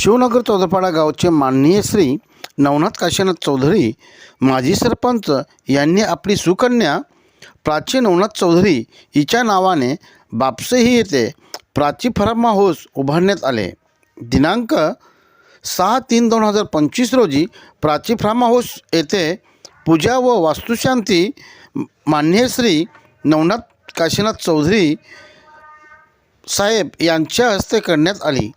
शिवनगर चौधरपाडा गावचे माननीय श्री नवनाथ काशीनाथ चौधरी माजी सरपंच यांनी आपली सुकन्या प्राची नवनाथ चौधरी हिच्या नावाने बापसेही येथे प्राची फार्म हाऊस उभारण्यात आले. दिनांक सहा तीन दोन हजार पंचवीस रोजी प्राची फार्म हाऊस येथे पूजा व वास्तुशांती मान्य श्री नवनाथ काशीनाथ चौधरी साहेब यांच्या हस्ते करण्यात आली.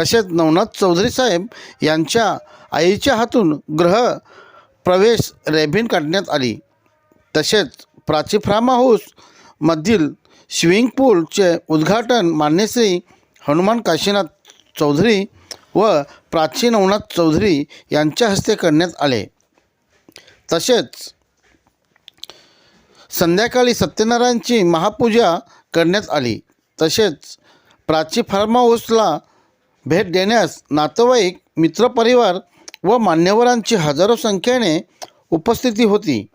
तसेच नवनाथ चौधरी साहेब यांच्या आईच्या हातून ग्रह प्रवेश रेबीन काढण्यात आली. तसेच प्राची फार्म हाऊसमधील स्विमिंग पूलचे उद्घाटन मान्यश्री हनुमान काशीनाथ चौधरी व प्राची नवनाथ चौधरी यांच्या हस्ते करण्यात आले. तसेच संध्याकाळी सत्यनारायणची महापूजा करण्यात आली. तसेच प्राची फार्म हाऊसला भेट देण्यास नातेवाईक मित्रपरिवार व मान्यवरांची हजारो संख्येने उपस्थिती होती.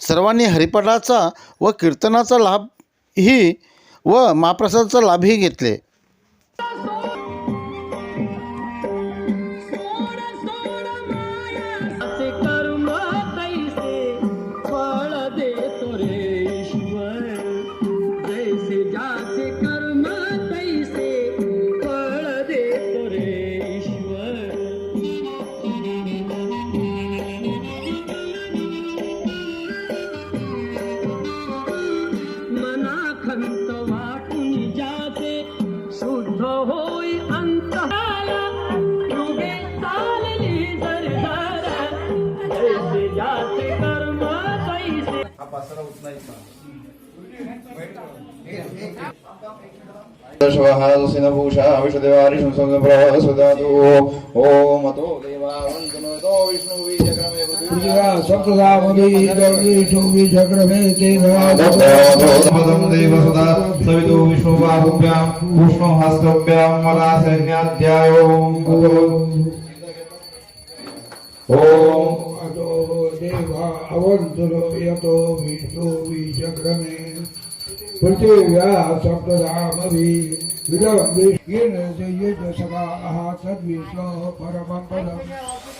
सर्वांनी हरिपाठाचा व कीर्तनाचा लाभही व महाप्रसादाचा लाभही घेतले. दशवहासिनभूषा विषदेवारिषं संप्रभवसुदातु ॐ अतो देवावन्तनोतो विष्णुवीजक्रमे पदं देवसुदा सवितो विष्णुबाहुभ्यां विष्णु हस्तभ्यां मला सैन्याध्यायो ॐ देवा अवंतरो यतो विष्णु विचक्रमे पृथिव्या सप्तधामभि विदं विष्णेन जयेत सदा तद्विष्णो परमं पदम्।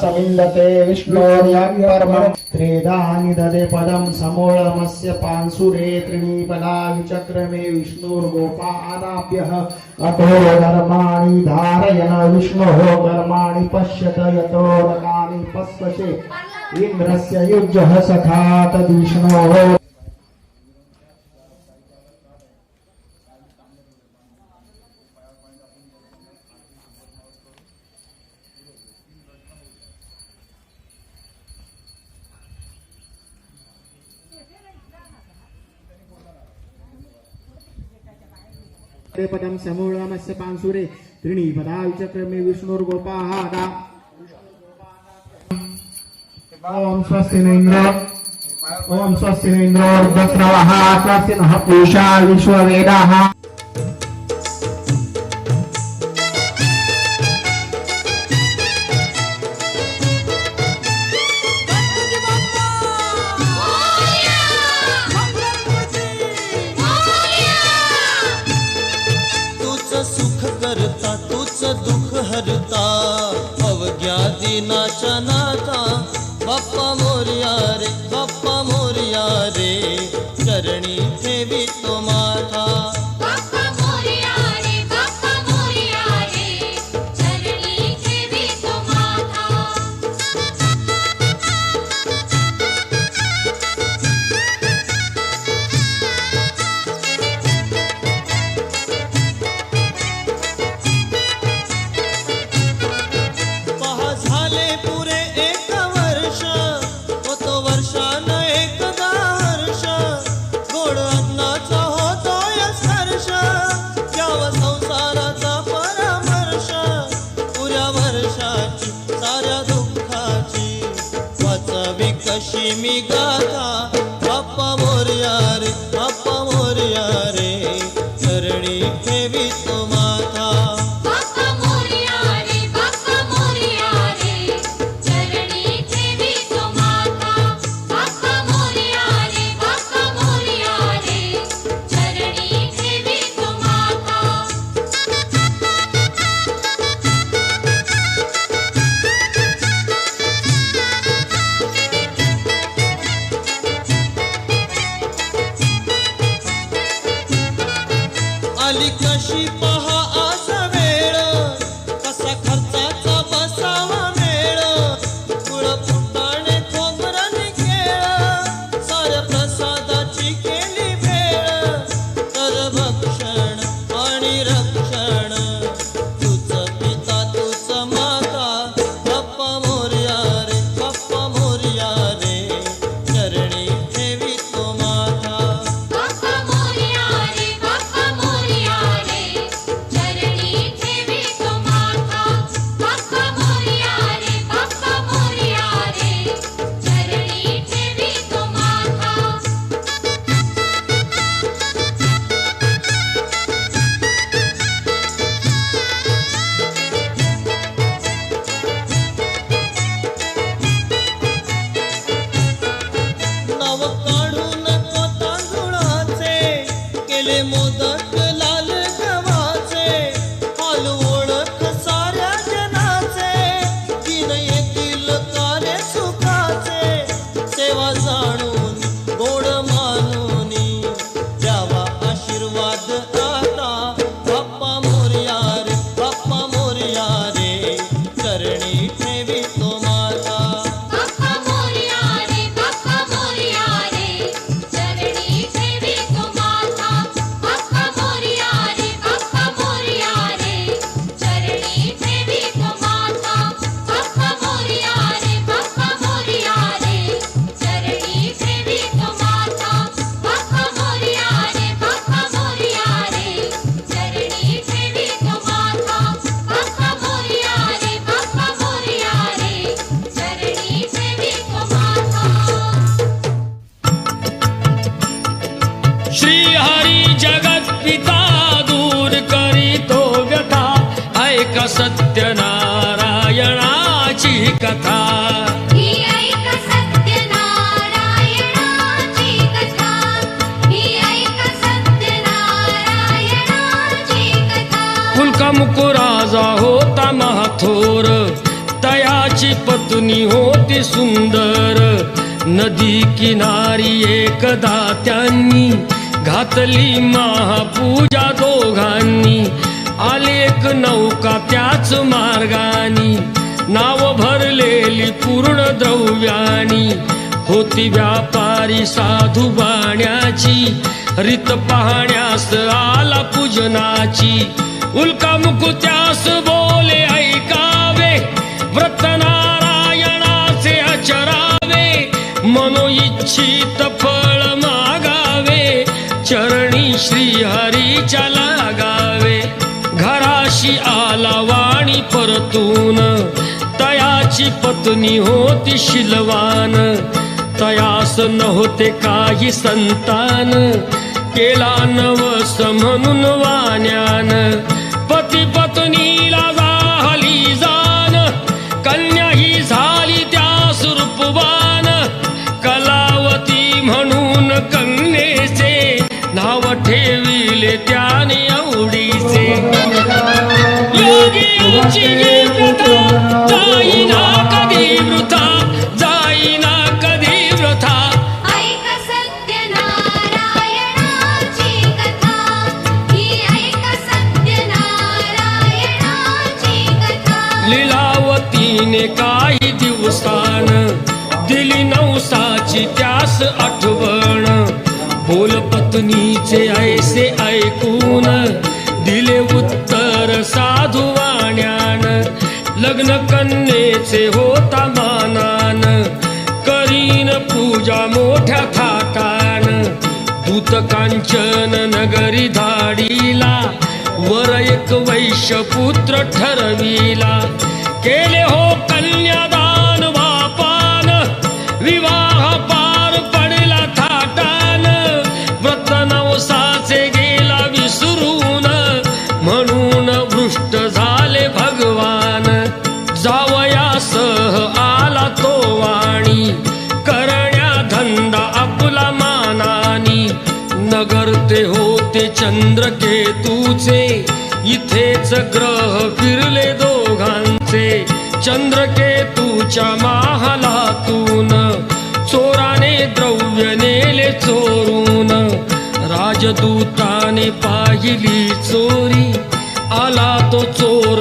समिन्दते ददे पदं समोळमस्य पांसुरे त्रिणीपदा विचक्रमे विष्णुर्गोपादाभ्यः अतो धर्माणि धारयन विष्णोः कर्माणि पश्यत यतो रकानि पश्यसे इन्द्रस्य युज्यः सखा तद्विष्णोः पदं समूळमस्य पांसुरे त्रीणि पदा विचक्रमे विष्णुर्गोपादा ॐ स्वस्ति न इन्द्रो ॐ स्वस्ति न इन्द्रो दस्रवः स्वस्ति नः पूषा विश्ववेदाः। करता तूच दुःख हरता. अवघ्या दिनाच्या ना We got. she falls. मुकुराजा होता महाथोर. तयाची पत्नी होती सुंदर. नदी किनारी एकदा त्यांनी घातली महापूजा दोघांनी. आले एक नौका त्याच मार्गानी. नाव भरलेली पूर्ण द्रव्यानी. होती व्यापारी साधू बाण्याची. रीत पाहण्यास आला पूजनाची. उल्का मुकुत्यास बोले ऐकावे. व्रत नारायणाचे अचरावे मनो इच्छित फळ मागावे. चरणी श्री हरीच्या लागावे. घराशी आला वाणी परतून. तयाची पत्नी होती शिलवान. तयास नव्हते काही संतान. केला नवस म्हणून वाण्यान. पती पत्नीला झाली जाण. कन्या ही झाली त्या सुरूपवान कलावती म्हणून कन्येचे नाव ठेविले त्याने आवडीचे. योगी जाईना कधी मृता तिने काही दिवसान दिली नवसाची त्यास आठवण. बोल पत्नीचे ऐसे ऐकून दिले उत्तर साधू वाण्यान. लग्न कन्येचे होता मानान. करीन पूजा मोठ्या थाटान. दूत कांचन नगरी धाडीला. वर एक वैश्य पुत्र ठरविला. केले हो कन्यादान वापान. विवाह पार पडला थाटान. व्रत नवसाचे गेला विसरून. म्हणून भृष्ट झाले भगवान. जावयासह आला तो वाणी. करण्या धंदा आपला मानानी. नगर ते होते चंद्रकेतूचे. इथेच ग्रह तुमच्या महालातून चोराने द्रव्य नेले चोरून. राजदूताने पाहिली चोरी आला तो चोर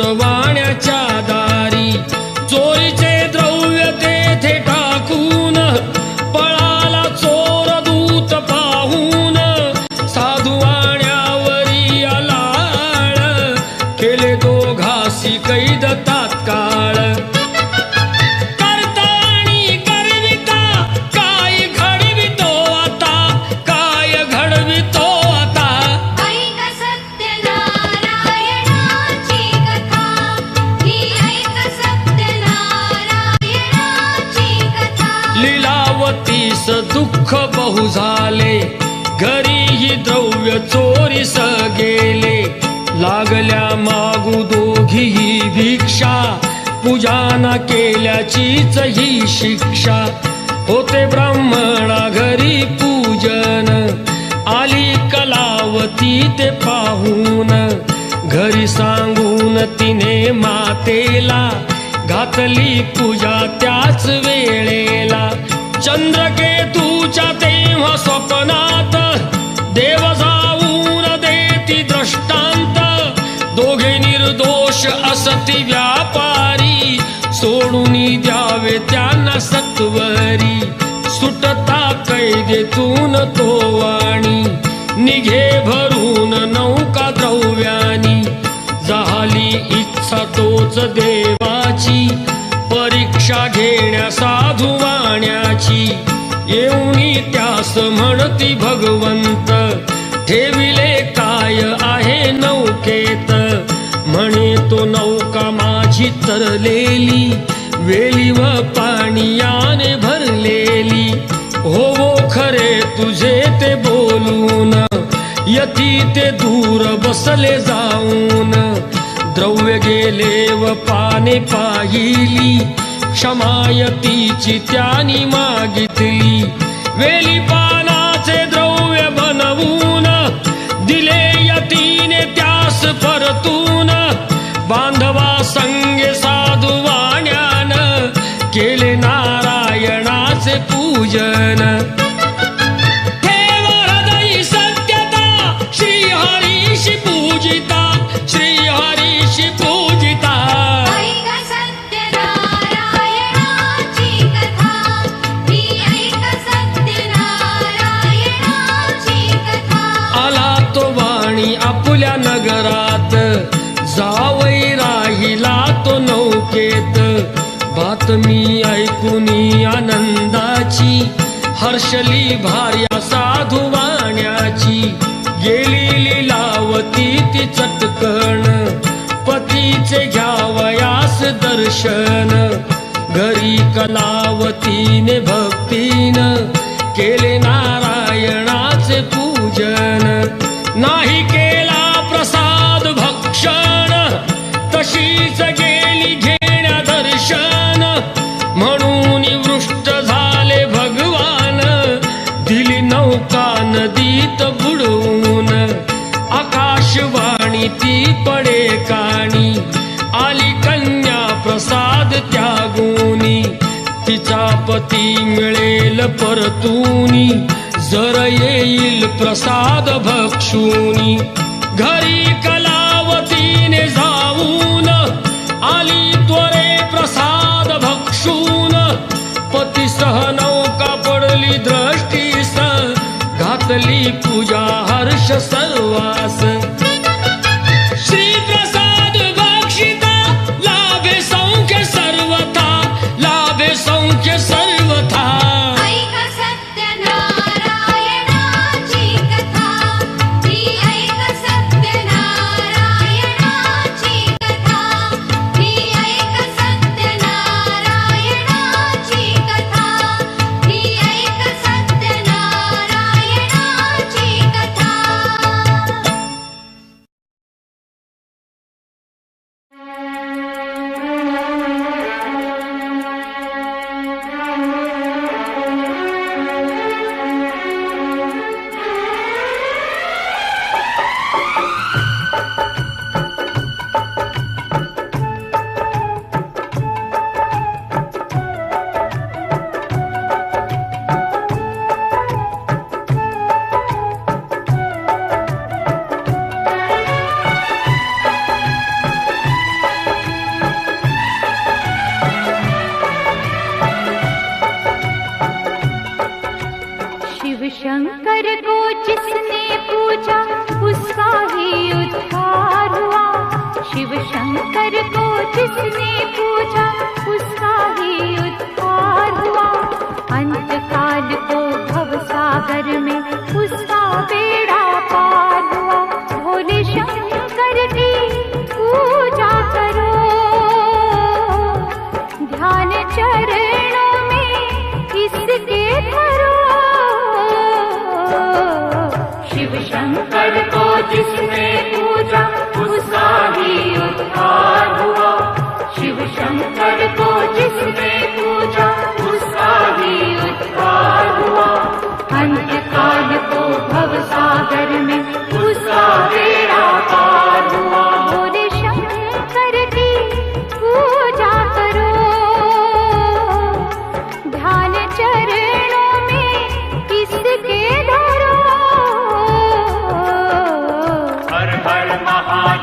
केल्याचीच ही शिक्षा होते ब्राह्मणा घरी पूजन. आली कलावती ते पाहून. घरी सांगून तिने मातेला घातली पूजा त्याच वेळेला. चंद्रकेतूच्या तेव्हा स्वप्नात देव जाऊन देती दृष्टांत. दोघे निर्दोष असती व्या सोडून द्यावे त्यांना सत्वरी. सुटता कैदेतून तो वाणी. निघे भरून नौका द्रव्यानी. झाली इच्छा तोच देवाची. परीक्षा घेण्या साधू वाण्याची. येऊनी त्यास म्हणती भगवंत. ठेविले काय आहे नौकेत? म्हणे तो नौका माझी तरलेली. वेली व पाणीयाने भरलेली. होवो खरे तुझे ते बोलून. यती ते दूर बसले जाऊन. द्रव्य गेले व पाने पाहिली. क्षमायतीची त्यानी मागितली. वेली पानाचे द्रव्य बनवून. दिले यतीने त्यास परतून. बांधवा पूजन हर्षली भार्या साधू वाण्याची गेलेली लावती ती चटकण पतीचे घ्यावयास दर्शन. घरी कलावतीने भक्तीन केले नारायणाचे पूजन. नाही पडे काणी. आली कन्या प्रसाद त्यागुनी. तिचा पती मिळेल परतुनी. जर येईल प्रसाद भक्षुनी. घरी कलावतीने जाऊन. आली त्वरे प्रसाद भक्षून. पतीसह नौका पडली दृष्टीस. घातली पूजा हर्ष सर्वास.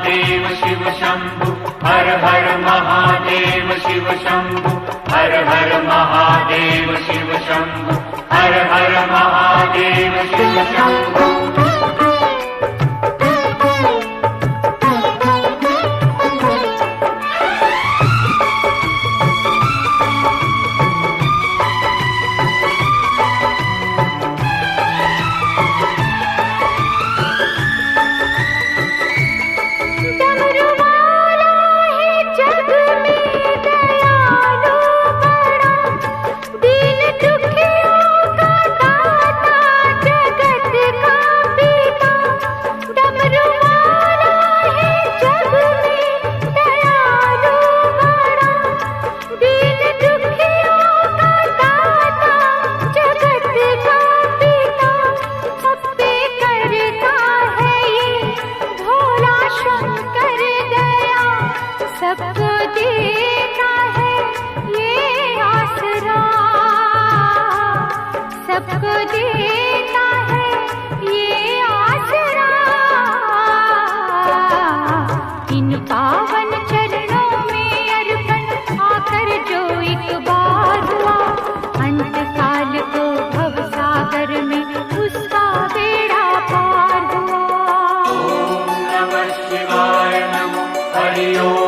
महादेव शिव शम्भु हर हर महादेव शिव शम्भु हर हर महादेव शिव शम्भु हर हर महादेव शिव शम्भु அடியோ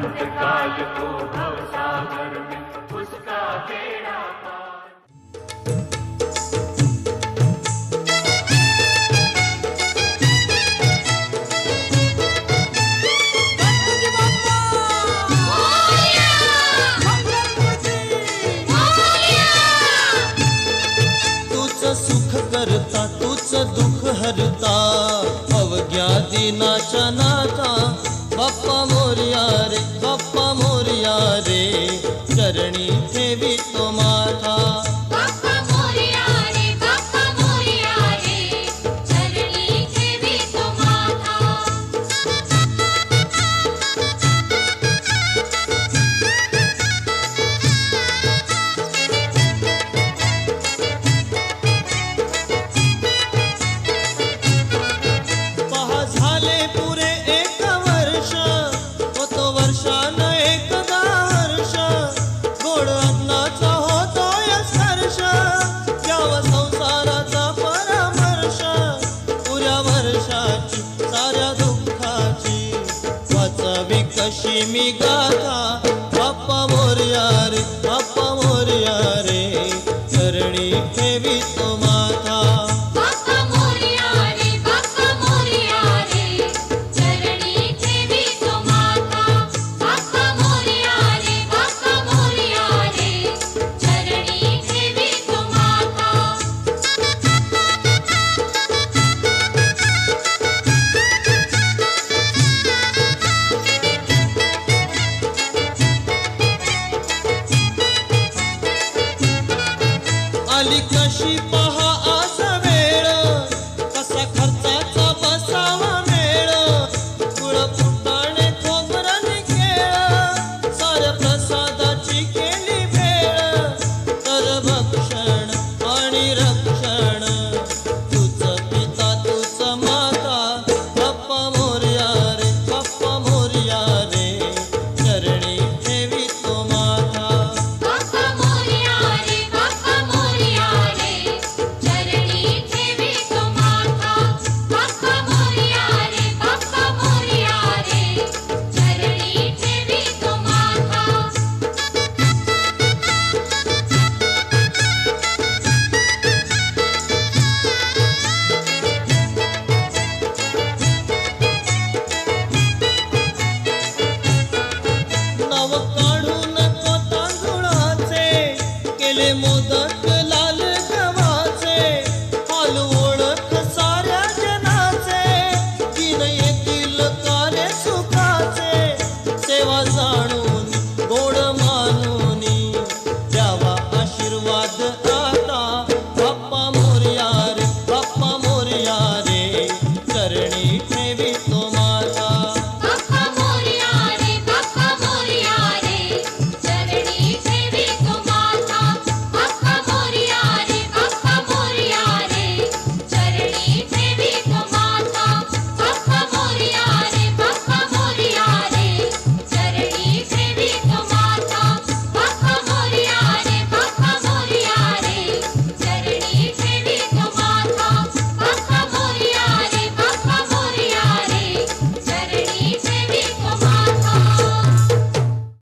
अंतकाल को भवसागर में उसका बेड़ा सुख करता तूच दुःख हरता अवघ्या दिनाच्या